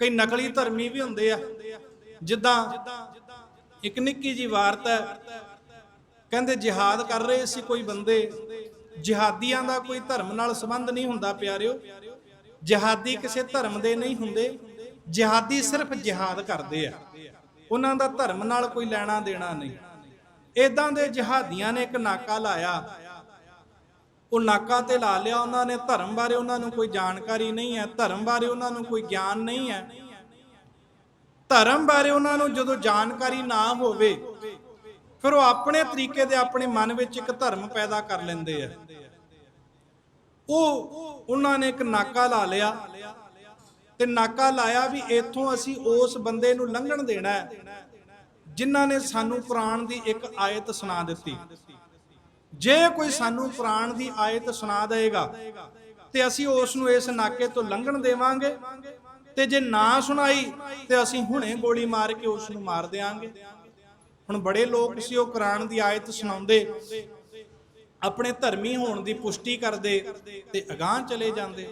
ਕਈ ਨਕਲੀ ਧਰਮੀ ਵੀ ਹੁੰਦੇ ਆ। ਜਿੱਦਾਂ ਇੱਕ ਨਿੱਕੀ ਜੀ ਵਾਰਤ ਹੈ। ਕਹਿੰਦੇ ਜਿਹਾਦ ਕਰ ਰਹੇ ਸੀ ਕੋਈ ਬੰਦੇ। ਜਿਹਾਦੀਆਂ ਦਾ ਕੋਈ ਧਰਮ ਨਾਲ ਸੰਬੰਧ ਨਹੀਂ ਹੁੰਦਾ ਪਿਆਰਿਓ। ਜਿਹਾਦੀ ਕਿਸੇ ਧਰਮ ਦੇ ਨਹੀਂ ਹੁੰਦੇ। ਜਿਹਾਦੀ ਸਿਰਫ ਜਿਹਾਦ ਕਰਦੇ ਆ। ਉਹਨਾਂ ਦਾ ਧਰਮ ਨਾਲ ਕੋਈ ਲੈਣਾ ਦੇਣਾ ਨਹੀਂ। ਇਦਾਂ ਦੇ ਜਿਹਾਦੀਆਂ ਨੇ ਇੱਕ ਨਾਕਾ ਲਾਇਆ। ਉਹ ਨਾਕਾ ਤੇ ਲਾ ਲਿਆ ਉਹਨਾਂ ਨੇ, ਧਰਮ ਬਾਰੇ ਉਹਨਾਂ ਨੂੰ ਕੋਈ ਜਾਣਕਾਰੀ ਨਹੀਂ ਹੈ, ਧਰਮ ਬਾਰੇ ਉਹਨਾਂ ਨੂੰ ਕੋਈ ਗਿਆਨ ਨਹੀਂ ਹੈ। ਧਰਮ ਬਾਰੇ ਉਹਨਾਂ ਨੂੰ ਜਦੋਂ ਜਾਣਕਾਰੀ ਨਾ ਹੋਵੇ, ਫਿਰ ਉਹ ਆਪਣੇ ਤਰੀਕੇ ਦੇ ਆਪਣੇ ਮਨ ਵਿੱਚ ਇੱਕ ਧਰਮ ਪੈਦਾ ਕਰ ਲੈਂਦੇ ਆ। ਉਹ ਉਹਨਾਂ ਨੇ ਇੱਕ ਨਾਕਾ ਲਾ ਲਿਆ ਤੇ ਨਾਕਾ ਲਾਇਆ ਵੀ ਇੱਥੋਂ ਅਸੀਂ ਉਸ ਬੰਦੇ ਨੂੰ ਲੰਘਣ ਦੇਣਾ ਹੈ, ਜਿਨ੍ਹਾਂ ਨੇ ਸਾਨੂੰ ਕੁਰਾਨ ਦੀ ਇੱਕ ਆਇਤ ਸੁਣਾ ਦਿੱਤੀ। ਜੇ ਕੋਈ ਸਾਨੂੰ ਕੁਰਾਨ ਦੀ ਆਇਤ ਸੁਣਾ ਦੇਗਾ ਤੇ ਅਸੀਂ ਉਸ ਨੂੰ ਇਸ ਨਾਕੇ ਤੋਂ ਲੰਘਣ ਦੇਵਾਂਗੇ ਤੇ ਜੇ ਨਾ ਸੁਣਾਈ ਤੇ ਅਸੀਂ ਹੁਣੇ ਗੋਲੀ ਮਾਰ ਕੇ ਉਸ ਨੂੰ ਮਾਰ ਦੇਵਾਂਗੇ ਹੁਣ ਬੜੇ ਲੋਕ ਸੀ ਉਹ ਕੁਰਾਨ ਦੀ ਆਇਤ ਸੁਣਾਉਂਦੇ, ਆਪਣੇ ਧਰਮੀ ਹੋਣ ਦੀ ਪੁਸ਼ਟੀ ਕਰਦੇ ਤੇ ਅਗਾਹ ਚਲੇ ਜਾਂਦੇ।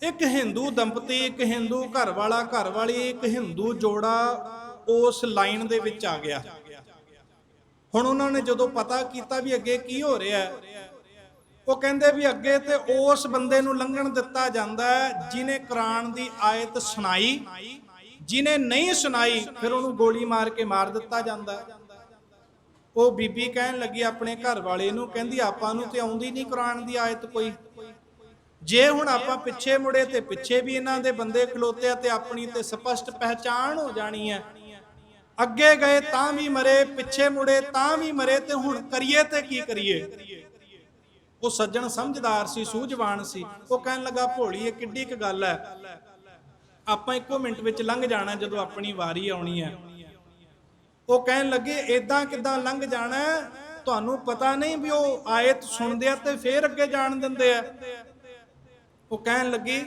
ਇੱਕ ਹਿੰਦੂ ਦੰਪਤੀ, ਇੱਕ ਹਿੰਦੂ ਘਰ ਵਾਲਾ ਘਰ ਵਾਲੀ ਇੱਕ ਹਿੰਦੂ ਜੋੜਾ ਉਸ ਲਾਈਨ ਦੇ ਵਿੱਚ ਆ ਗਿਆ। ਹੁਣ ਉਹਨਾਂ ਨੇ ਜਦੋਂ ਪਤਾ ਕੀਤਾ ਵੀ ਅੱਗੇ ਕੀ ਹੋ ਰਿਹਾ ਹੈ, ਉਹ ਕਹਿੰਦੇ ਵੀ ਅੱਗੇ ਤੇ ਉਸ ਬੰਦੇ ਨੂੰ ਲੰਘਣ ਦਿੱਤਾ ਜਾਂਦਾ ਹੈ ਜਿਨੇ ਕੁਰਾਨ ਦੀ ਆਇਤ ਸੁਣਾਈ। ਜਿਨੇ ਨਹੀਂ ਸੁਣਾਈ, ਫਿਰ ਉਹਨੂੰ ਗੋਲੀ ਮਾਰ ਕੇ ਮਾਰ ਦਿੱਤਾ ਜਾਂਦਾ ਉਹ ਬੀਬੀ ਕਹਿਣ ਲੱਗੀ ਆਪਣੇ ਘਰ ਵਾਲੇ ਨੂੰ, ਕਹਿੰਦੀ ਆਪਾਂ ਨੂੰ ਤੇ ਆਉਂਦੀ ਨਹੀਂ ਕੁਰਾਨ ਦੀ ਆਇਤ ਕੋਈ। ਜੇ ਹੁਣ ਆਪਾਂ ਪਿੱਛੇ ਮੁੜੇ ਤੇ ਪਿੱਛੇ ਵੀ ਇਹਨਾਂ ਦੇ ਬੰਦੇ ਖਲੋਤੇ ਆ ਤੇ ਆਪਣੀ ਤੇ ਸਪਸ਼ਟ ਪਹਿਚਾਣ ਹੋ ਜਾਣੀ ਹੈ ਅੱਗੇ ਗਏ ਤਾਂ ਵੀ ਮਰੇ, ਪਿੱਛੇ ਮੁੜੇ ਤਾਂ ਵੀ ਮਰੇ ਤੇ ਹੁਣ ਕਰੀਏ ਤੇ ਕੀ ਕਰੀਏ? ਉਹ ਸੱਜਣ ਸਮਝਦਾਰ ਸੀ, ਸੂਝਵਾਨ ਸੀ। ਉਹ ਕਹਿਣ ਲੱਗਾ, ਭੋਲੀ, ਇਹ ਕਿੱਡੀ ਕੁ ਗੱਲ ਹੈ। ਆਪਾਂ ਇੱਕੋ ਮਿੰਟ ਵਿੱਚ ਲੰਘ ਜਾਣਾ ਜਦੋਂ ਆਪਣੀ ਵਾਰੀ ਆਉਣੀ ਹੈ। ਉਹ ਕਹਿਣ ਲੱਗੇ, ਏਦਾਂ ਕਿਦਾਂ ਲੰਘ ਜਾਣਾ ਤੁਹਾਨੂੰ ਪਤਾ ਨਹੀਂ ਵੀ ਉਹ ਆਇਤ ਸੁਣਦੇ ਆ ਤੇ ਫੇਰ ਅੱਗੇ ਜਾਣ ਦਿੰਦੇ ਆ। ਉਹ ਕਹਿਣ ਲੱਗੀ,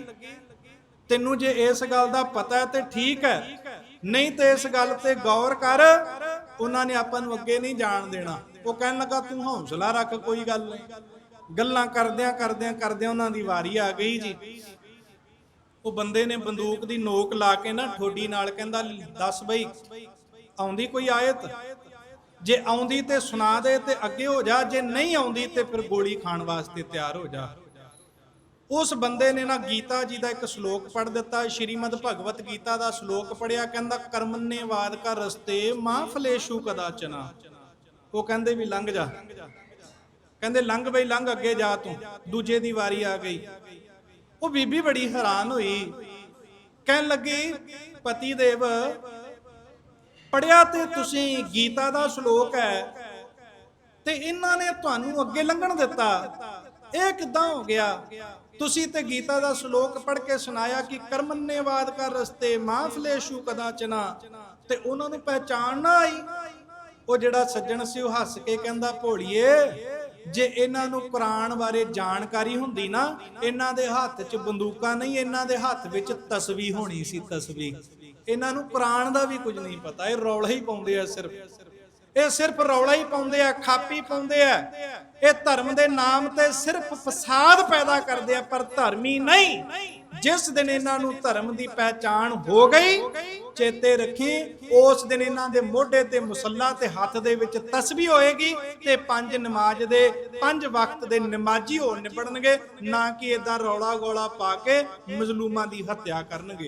ਤੈਨੂੰ ਜੇ ਇਸ ਗੱਲ ਦਾ ਪਤਾ ਤੇ ਠੀਕ ਹੈ। ਨਹੀਂ ਤੇ ਇਸ ਗੱਲ ਤੇ ਗੌਰ ਕਰ, ਉਹਨਾਂ ਨੇ ਆਪਾਂ ਨੂੰ ਅੱਗੇ ਨਹੀਂ ਜਾਣ ਦੇਣਾ। ਉਹ ਕਹਿਣ ਲੱਗਾ, ਤੂੰ ਹੌਸਲਾ ਰੱਖ, ਕੋਈ ਗੱਲ ਨਹੀਂ। ਗੱਲਾਂ ਕਰਦਿਆਂ ਕਰਦਿਆਂ ਕਰਦਿਆਂ ਉਹਨਾਂ ਦੀ ਵਾਰੀ ਆ ਗਈ ਜੀ। ਉਹ ਬੰਦੇ ਨੇ ਬੰਦੂਕ ਦੀ ਨੋਕ ਲਾ ਕੇ ਨਾ ਠੋਡੀ ਨਾਲ ਕਹਿੰਦਾ, ਦੱਸ ਬਈ, ਆਉਂਦੀ ਕੋਈ ਆਇਤ? ਜੇ ਆਉਂਦੀ ਤੇ ਸੁਣਾ ਦੇ ਤੇ ਅੱਗੇ ਹੋ ਜਾ, ਜੇ ਨਹੀਂ ਆਉਂਦੀ ਤੇ ਫਿਰ ਗੋਲੀ ਖਾਣ ਵਾਸਤੇ ਤਿਆਰ ਹੋ ਜਾ। ਉਸ ਬੰਦੇ ਨੇ ਨਾ ਗੀਤਾ ਜੀ ਦਾ ਇੱਕ ਸ਼ਲੋਕ ਪੜ੍ਹ ਦਿੱਤਾ, ਸ਼੍ਰੀਮਦ ਭਗਵਤ ਗੀਤਾ ਦਾ ਸ਼ਲੋਕ ਪੜਿਆ ਕਹਿੰਦਾ ਕਰਮਨੇ ਵਾਦ ਕਰ ਰਸਤੇ ਮਾਂ ਫਲੇਸ਼ੂ ਕਦਾਚਨਾ। ਉਹ ਕਹਿੰਦੇ ਵੀ ਲੰਘ ਜਾ। ਕਹਿੰਦੇ, ਲੰਘ ਬਈ, ਲੰਘ ਅੱਗੇ ਜਾ ਤੂੰ, ਦੂਜੇ ਦੀ ਵਾਰੀ ਆ ਗਈ। ਉਹ ਬੀਬੀ ਬੜੀ ਹੈਰਾਨ ਹੋਈ। ਕਹਿਣ ਲੱਗੀ, ਪਤੀ ਦੇਵ ਪੜਿਆ ਤੇ ਤੁਸੀਂ ਗੀਤਾ ਦਾ ਸ਼ਲੋਕ ਹੈ ਤੇ ਇਹਨਾਂ ਨੇ ਤੁਹਾਨੂੰ ਅੱਗੇ ਲੰਘਣ ਦਿੱਤਾ। ਇਹ ਕਿਦਾਂ ਹੋ ਗਿਆ। ਤੁਸੀਂ ਤੇ ਗੀਤਾ ਦਾ ਸ਼ਲੋਕ ਪੜ੍ਹ ਕੇ ਸੁਣਾਇਆ ਕਿ ਕਰਮਨੇਵਾਦ ਕਰ ਰਸਤੇ ਮਾਫਲੇਸ਼ੂ ਕਦਾਚਨਾ। ਤੇ ਉਹਨਾਂ ਨੂੰ ਪਹਿਚਾਣ ਨਾ ਆਈ। ਉਹ ਜਿਹੜਾ ਸੱਜਣ ਸੀ, ਉਹ ਹੱਸ ਕੇ ਕਹਿੰਦਾ, ਭੋਲੀਏ, ਜੇ ਇਹਨਾਂ ਨੂੰ ਕੁਰਾਨ ਬਾਰੇ ਜਾਣਕਾਰੀ ਹੁੰਦੀ ਨਾ, ਇਹਨਾਂ ਦੇ ਹੱਥ 'ਚ ਬੰਦੂਕਾਂ ਨਹੀਂ, ਇਹਨਾਂ ਦੇ ਹੱਥ ਵਿੱਚ ਤਸਵੀ ਹੋਣੀ ਸੀ ਤਸਵੀ ਇਹਨਾਂ ਨੂੰ ਕੁਰਾਨ ਦਾ ਵੀ ਕੁਝ ਨਹੀਂ ਪਤਾ। ਇਹ ਰੌਲਾ ਹੀ ਪਾਉਂਦੇ ਆ ਸਿਰਫ। ਇਹ ਸਿਰਫ ਰੌਲਾ ਹੀ ਪਾਉਂਦੇ ਆ, ਖਾਪੀ ਪਾਉਂਦੇ ਆ। ਇਹ ਧਰਮ ਦੇ ਨਾਮ ਤੇ ਸਿਰਫ ਫਸਾਦ ਪੈਦਾ ਕਰਦੇ ਆ, ਪਰ ਧਰਮੀ ਨਹੀਂ। ਜਿਸ ਦਿਨ ਇਹਨਾਂ ਨੂੰ ਧਰਮ ਦੀ ਪਹਿਚਾਣ ਹੋ ਗਈ, ਚੇਤੇ ਰੱਖੀ, ਉਸ ਦਿਨ ਇਹਨਾਂ ਦੇ ਮੋਢੇ ਤੇ ਮੁਸੱਲਾ ਤੇ ਹੱਥ ਦੇ ਵਿੱਚ ਤਸਬੀਹ ਹੋਏਗੀ ਤੇ ਪੰਜ ਨਮਾਜ਼ ਦੇ, ਪੰਜ ਵਕਤ ਦੇ ਨਮਾਜ਼ੀ ਹੋ ਨਿਬੜਨਗੇ, ਨਾ ਕਿ ਇਦਾਂ ਰੌਲਾ ਗੋਲਾ ਪਾ ਕੇ ਮਜ਼ਲੂਮਾਂ ਦੀ ਹੱਤਿਆ ਕਰਨਗੇ।